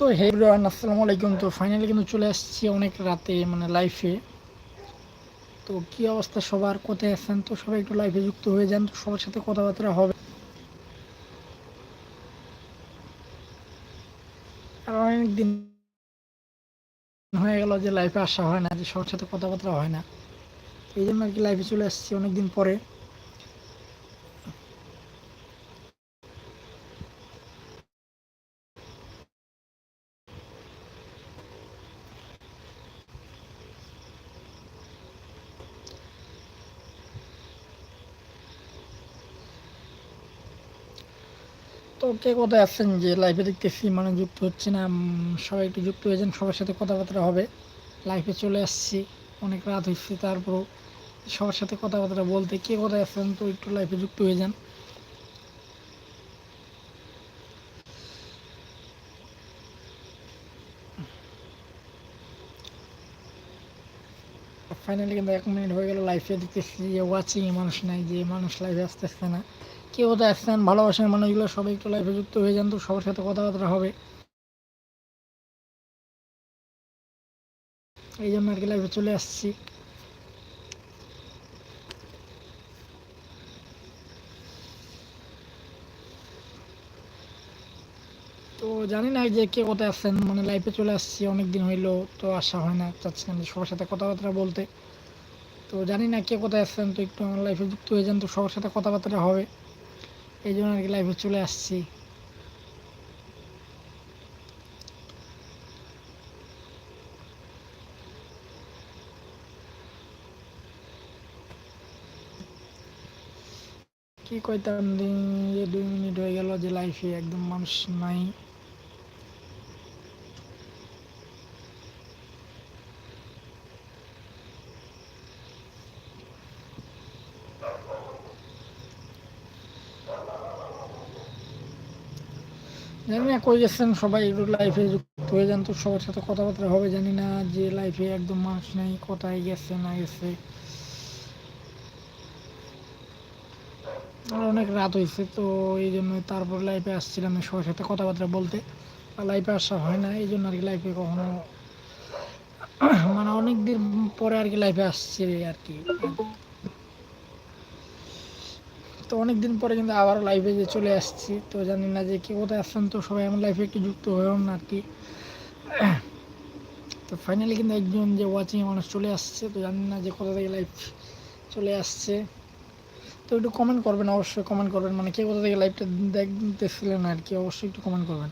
তো হে এভরিওয়ান আসসালামু আলাইকুম। তো ফাইনালি কিন্তু চলে আসছি অনেক রাতে মানে লাইফে তো কি অবস্থা সবার? কোথায় আছেন? তো সবাই একটু লাইফে যুক্ত হয়ে যান, তো সবার সাথে কথাবার্তা হবে। আর অনেক দিন হয়ে গেল যে লাইফে আসা হয় না, যে সবার সাথে কথাবার্তা হয় না। এই জন্য আর কি লাইফে চলে আসছি অনেকদিন পরে। তো কে কোথায় আছেন? যে লাইভে দেখতেছি মানে যুক্ত হচ্ছে না সবাই একটু যুক্ত হয়ে যান, সবার সাথে কথাবার্তা হবে। লাইভে চলে আসছি, অনেক রাত হচ্ছে তারপরও সবার সাথে কথাবার্তা বলতে। কে কোথায় আছেন? তো একটু লাইভে যুক্ত হয়ে যান। ফাইনালি কিন্তু এক মিনিট হয়ে গেল লাইফে দেখতেছি যে ওয়াচিং এ মানুষ নাই, যে মানুষ লাইফে আসতে আসতে না। কেউ কোথায় আসছেন ভালোবাসার মানুষগুলো সবাই একটু লাইফে যুক্ত হয়ে যান তো সবার সাথে কথাবার্তা হবে। এই জন্য আর কি লাইফে চলে আসছি। তো জানি না যে কে কোথায় আছেন মানে লাইফে চলে আসছি অনেক দিন হইল, তো আসা হয় না চাচ্ছিলাম যে সবার সাথে কথাবার্তা বলতে। তো জানি না কে কোথায় আছেন তো একটু আমার লাইফে যুক্ত হয়ে যান তো সবার সাথে কথাবার্তা হবে। এই জন্য আর কি লাইফে চলে আসছি। কি কইতাম, দুই মিনিট হয়ে গেল যে লাইফে একদম মানুষ নাই। জানি না, কই সবাই? একটু লাইফে যুক্ত হয়ে যান তো, সবার সাথে কথাবার্তা হবে, জানি না যে লাইফে একদম নাই, কোথায় গেছে, না গেছে। আর অনেক রাত হয়েছে তো, এই জন্য তারপর লাইফে আসছিলাম সবার সাথে কথাবার্তা বলতে। লাইফে আসা হয় না, এই জন্য আর কি লাইফে কখনো মানে অনেক দিন পরে আর কি লাইফে আসছে আর কি। তো অনেক দিন পরে কিন্তু আবারও লাইফে যে চলে আসছি। তো জানি না যে কে কোথায় আসছেন তো সবাই আমার লাইফে একটু যুক্ত হয়েও না আর কি। তো ফাইনালি কিন্তু একজন যে ওয়াচিং মানুষ চলে আসছে, তো জানি না যে কোথা থেকে লাইফ চলে আসছে। তো একটু কমেন্ট করবেন, অবশ্যই কমেন্ট করবেন। মানে কে কোথা থেকে লাইভটা দেখতেছিলেন আর কি, অবশ্যই একটু কমেন্ট করবেন।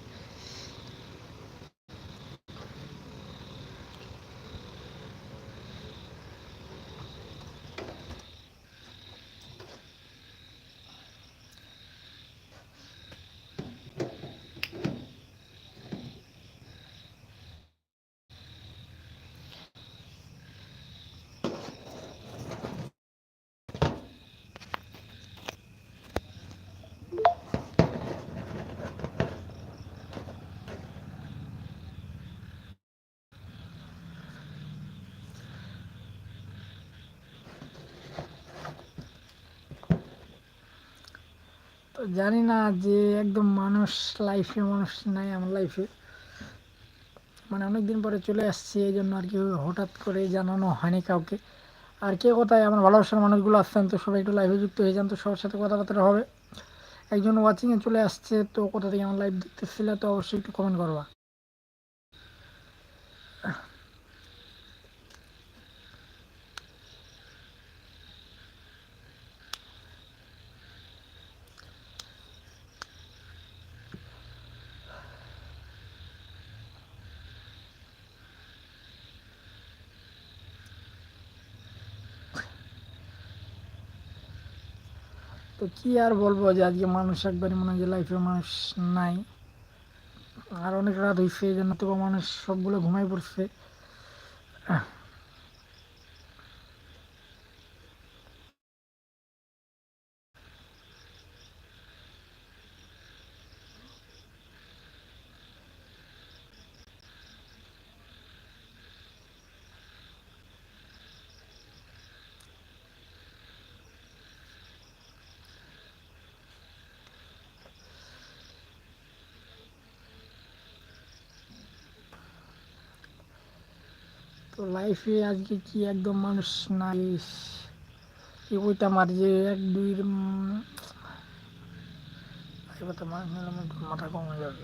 তো জানি না যে একদম মানুষ লাইফে মানুষ নাই আমার লাইফে মানে অনেক দিন পরে চলে আসছি, এই জন্য আর কি হঠাৎ করে জানানো হয়নি কাউকে। আর কে কোথায়? আমার ভালোবাসার মানুষগুলো আসছেন তো, সবাই একটু লাইভে যুক্ত হয়ে যান তো, সবার সাথে কথাবার্তা হবে। একজন ওয়াচিংয়ে চলে আসছে তো, কোথা থেকে আমার লাইভ দেখতেছিল তো, অবশ্যই একটু কমেন্ট করবা। তো কি আর বলব যে আজকে মানুষ একবারই মনে হয় যে লাইফে মানুষ নাই। আর অনেক রাত হয়েছে এই জন্য তবু মানুষ সবগুলো ঘুমাই পড়ছে। তো লাইফে আজকে কি একদম মানুষ নাই? কইতাম আর যে এক, দুই মাথা কমে যাবে।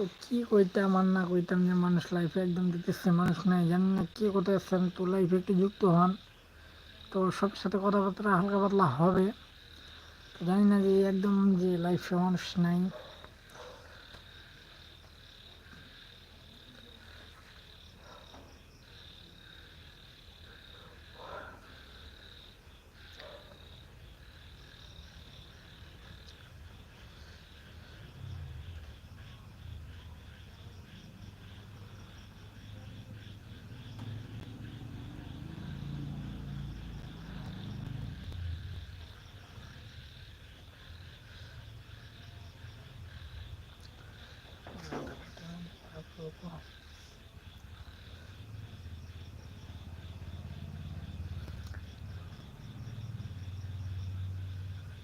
তো কি কইতাম, আর না কইতাম যে মানুষ লাইফে একদম দিতেছে, মানুষ নাই, জানি না কে কথা আসছেন তো লাইফে একটু যুক্ত হন। তো সব সাথে কথাবার্তা হালকা পাতলা হবে। তো জানি না যে একদম যে লাইফে মানুষ নাই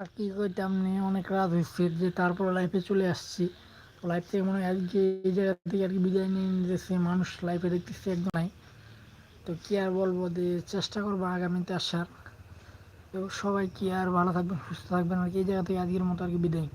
আর কি কইতাম নিয়ে অনেক রাত হয়েছে যে তারপর লাইফে চলে আসছি। লাইফ থেকে মনে হয় আজকে এই জায়গা থেকে আর কি বিদায় নিয়ে নিতেছে, মানুষ লাইফে দেখতেছে একদম নাই। তো কি আর বলব যে চেষ্টা করব আগামীতে আসার। তো সবাই কি আর ভালো থাকবেন, সুস্থ থাকবেন, আর কি এই জায়গা থেকে আজকের মতো আর কি বিদায়।